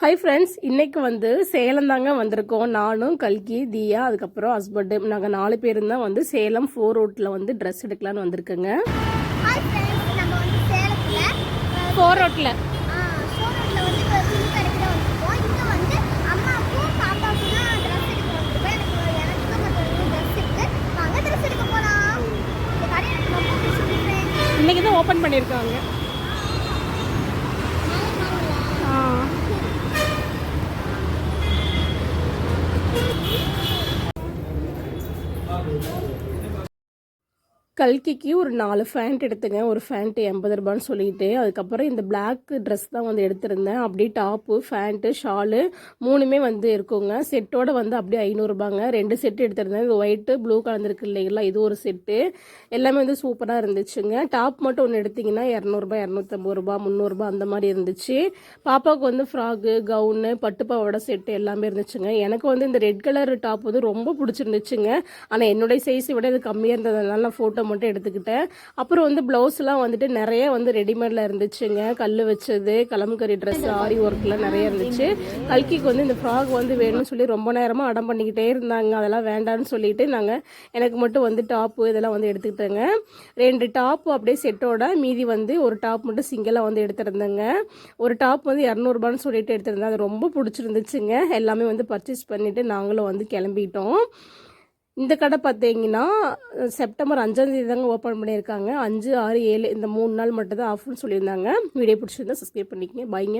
Hi friends இன்னைக்கு வந்து சேலம் தாங்க வந்திருக்கோம். நானும் கல்கி தியா அதுக்கப்புறம் ஹஸ்பண்டு நாங்கள் நாலு பேரும் தான் வந்து சேலம் ஃபோர் ரோட்டில் வந்து ட்ரெஸ் எடுக்கலான்னு வந்திருக்கோங்க. ஃபோர் ரோட்டில் ஷோரூமில் வந்து இப்போ துணி Amém. கல்கிக்கு ஒரு நாலு ஃபேண்ட் எடுத்துங்க. ஒரு ஃபேண்ட்டு எண்பது ரூபான்னு சொல்லிட்டு அதுக்கப்புறம் இந்த பிளாக் ட்ரெஸ் தான் வந்து எடுத்திருந்தேன். அப்படியே டாப்பு ஃபேண்ட்டு ஷாலு மூணுமே வந்து இருக்குங்க. செட்டோட வந்து அப்படியே ஐநூறுரூபாங்க ரெண்டு செட்டு எடுத்திருந்தேன். இது ஒயிட்டு ப்ளூ கலந்துருக்கு இல்லைங்களா? இது ஒரு செட்டு எல்லாமே வந்து சூப்பராக இருந்துச்சுங்க. டாப் மட்டும் ஒன்று எடுத்திங்கன்னா இரநூறுபா இரநூத்தம்பது ரூபா முந்நூறுரூபா அந்த மாதிரி இருந்துச்சு. பாப்பாவுக்கு வந்து ஃப்ராக்கு கவுனு பட்டுப்பாவோட செட்டு எல்லாமே இருந்துச்சுங்க. எனக்கு வந்து இந்த ரெட் கலர் டாப் வந்து ரொம்ப பிடிச்சிருந்துச்சுங்க. ஆனால் என்னுடைய சைஸை விட இது கம்மியாக இருந்ததுனால நான் ஃபோட்டோ மட்டும் எடுத்துக்கிட்டேன். அப்புறம் வந்து ப்ளவுஸ்லாம் வந்துட்டு நிறைய வந்து ரெடிமேடில் இருந்துச்சுங்க. கல் வச்சது கலம்கரி ட்ரெஸ் ஆரி ஒர்க்லாம் நிறைய இருந்துச்சு. கல்கிக்கு வந்து இந்த ஃப்ராக் வந்து வேணும்னு சொல்லி ரொம்ப நேரமாக அடம் பண்ணிக்கிட்டே இருந்தாங்க. அதெல்லாம் வேண்டான்னு சொல்லிட்டு நாங்கள் எனக்கு மட்டும் வந்து டாப்பு இதெல்லாம் வந்து எடுத்துக்கிட்டேங்க. ரெண்டு டாப்பு அப்படியே செட்டோட மீதி வந்து ஒரு டாப் மட்டும் சிங்கிளாக வந்து எடுத்திருந்தேங்க. ஒரு டாப் வந்து இரநூறுபான்னு சொல்லிட்டு எடுத்திருந்தேன். அது ரொம்ப பிடிச்சிருந்துச்சுங்க. எல்லாமே வந்து பர்ச்சேஸ் பண்ணிவிட்டு நாங்களும் வந்து கிளம்பிட்டோம். இந்த கடை பார்த்தீங்கன்னா செப்டம்பர் அஞ்சாம் தேதி தாங்க ஓப்பன் பண்ணியிருக்காங்க. அஞ்சு ஆறு ஏழு இந்த மூணு நாள் மட்டும் தான் ஆஃப்னு சொல்லியிருந்தாங்க. வீடியோ பிடிச்சிருந்தா சப்ஸ்கிரைப் பண்ணிக்கங்க. பைங்க